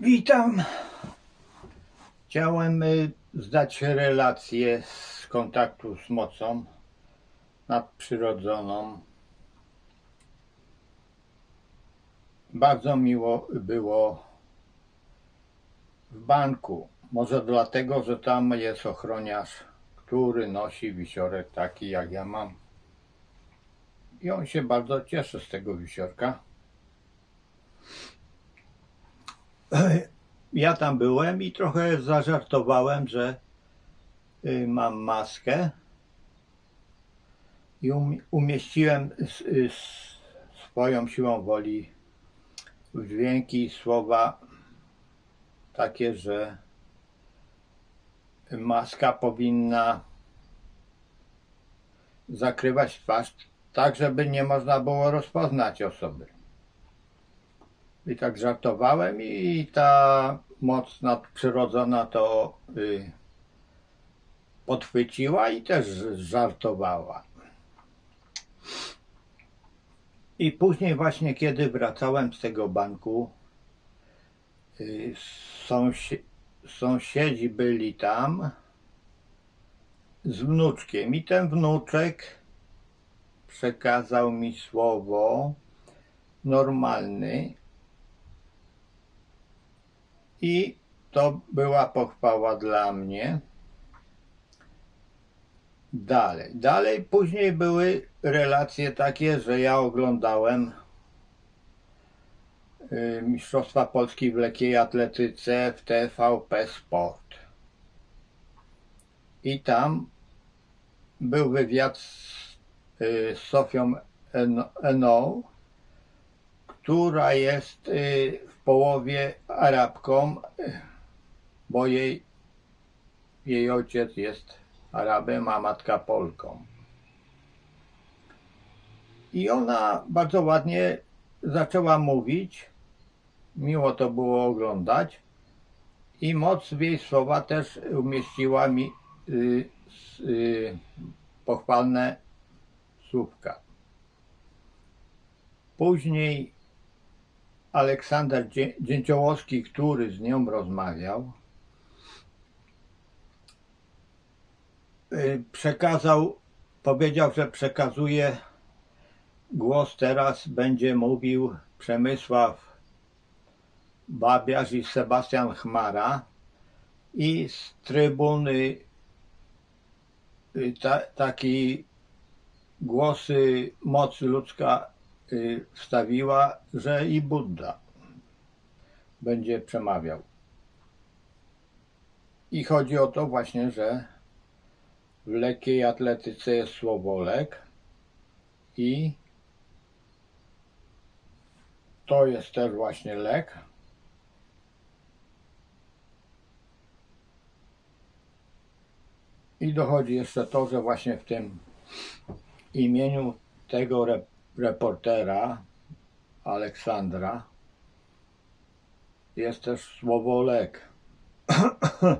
Witam. Chciałem y, zdać relację z kontaktu z mocą nadprzyrodzoną. Bardzo miło było w banku. Może dlatego, że tam jest ochroniarz, który nosi wisiorek taki jak ja mam. I on się bardzo cieszy z tego wisiorka. Ja tam byłem i trochę zażartowałem, że y, mam maskę i um, umieściłem s- y, s- swoją siłą woli dźwięki słowa takie, że maska powinna zakrywać twarz tak, żeby nie można było rozpoznać osoby. I tak żartowałem i ta moc nadprzyrodzona to y, podchwyciła i też żartowała. I później właśnie kiedy wracałem z tego banku, y, sąsi- sąsiedzi byli tam z wnuczkiem i ten wnuczek przekazał mi słowo normalny i to była pochwała dla mnie. Dalej, dalej później były relacje takie, że ja oglądałem y, Mistrzostwa Polski w lekkiej atletyce w TVP Sport. I tam był wywiad z y, Sofią Eno- która jest y, w połowie Arabką, bo jej, jej ojciec jest Arabem, a matka Polką. I ona bardzo ładnie zaczęła mówić, miło to było oglądać i moc w jej słowa też umieściła mi y, y, pochwalne słówka. Później Aleksander Dzięciołowski, który z nią rozmawiał, y, przekazał, powiedział, że przekazuje głos teraz będzie mówił Przemysław Babiarz i Sebastian Chmara i z trybuny y, ta, taki głosy moc ludzka wstawiła, że i Buddha będzie przemawiał. I chodzi o to właśnie, że w lekkiej atletyce jest słowo lek i to jest też właśnie lek. I dochodzi jeszcze to, że właśnie w tym imieniu tego re- reportera Aleksandra jest też słowo lek.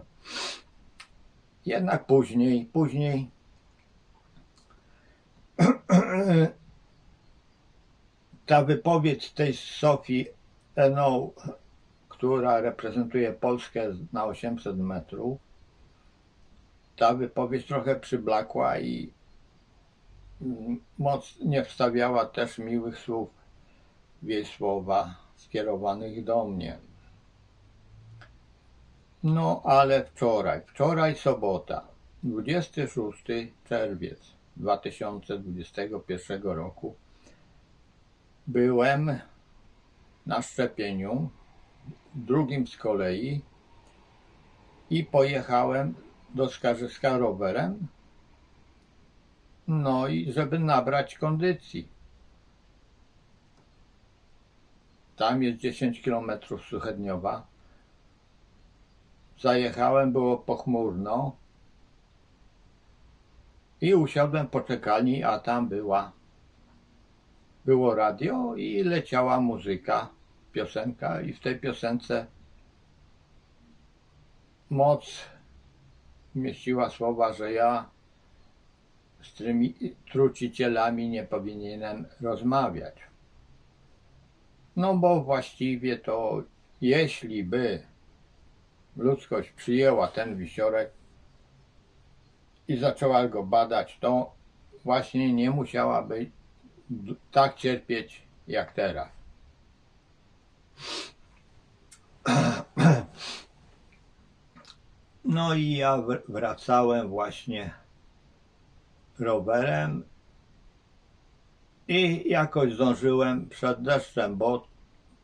Jednak później, później ta wypowiedź tej Sofii Eno, która reprezentuje Polskę na 800 metrów, ta wypowiedź trochę przyblakła i moc nie wstawiała też miłych słów w jej słowa skierowanych do mnie. No ale wczoraj, wczoraj sobota, 26 czerwiec 2021 roku, byłem na szczepieniu, drugim z kolei i pojechałem do Skarżyska rowerem, no i żeby nabrać kondycji. Tam jest 10 km Suchedniowa. Zajechałem, było pochmurno i usiadłem po czekalni, a tam była było radio i leciała muzyka, piosenka i w tej piosence moc mieściła słowa, że ja z tymi trucicielami nie powinienem rozmawiać. No bo właściwie to jeśli by ludzkość przyjęła ten wisiorek i zaczęła go badać, to właśnie nie musiałaby tak cierpieć jak teraz. No i ja wr- wracałem właśnie rowerem i jakoś zdążyłem przed deszczem, bo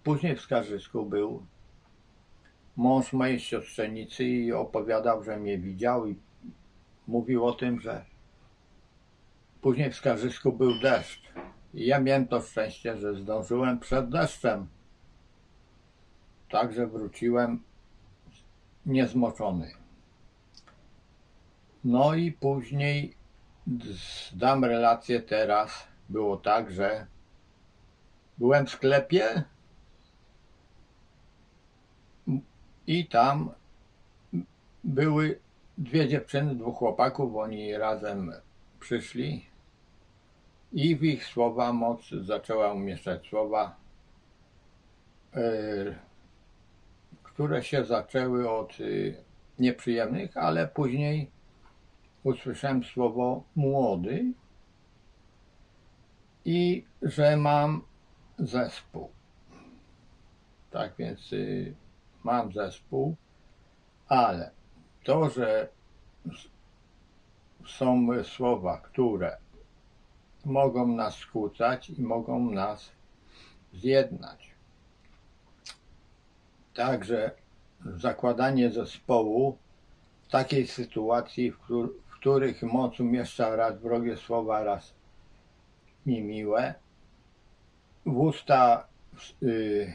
później w Skarżysku był mąż mojej siostrzenicy i opowiadał, że mnie widział i mówił o tym, że później w Skarżysku był deszcz. I ja miałem to szczęście, że zdążyłem przed deszczem. Także wróciłem niezmoczony. No i później dam relację teraz. Było tak, że byłem w sklepie i tam były dwie dziewczyny, dwóch chłopaków, oni razem przyszli i w ich słowa moc zaczęła umieszczać słowa, yy, które się zaczęły od yy, nieprzyjemnych, ale później usłyszałem słowo młody i że mam zespół. Tak więc yy, mam zespół, ale to, że są słowa, które mogą nas skłócać i mogą nas zjednać. Także zakładanie zespołu w takiej sytuacji, w których moc umieszcza raz wrogie słowa, raz mi miłe, w usta y,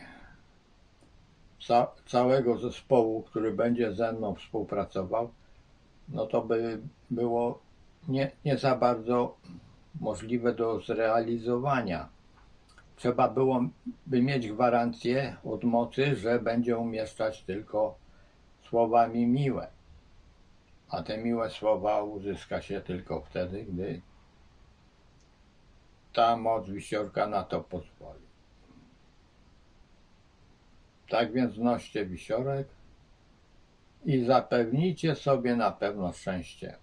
ca- całego zespołu, który będzie ze mną współpracował, no to by było nie, nie za bardzo możliwe do zrealizowania. Trzeba byłoby mieć gwarancję od mocy, że będzie umieszczać tylko słowa mi miłe. A te miłe słowa uzyska się tylko wtedy, gdy ta moc wisiorka na to pozwoli. Tak więc noście wisiorek i zapewnijcie sobie na pewno szczęście.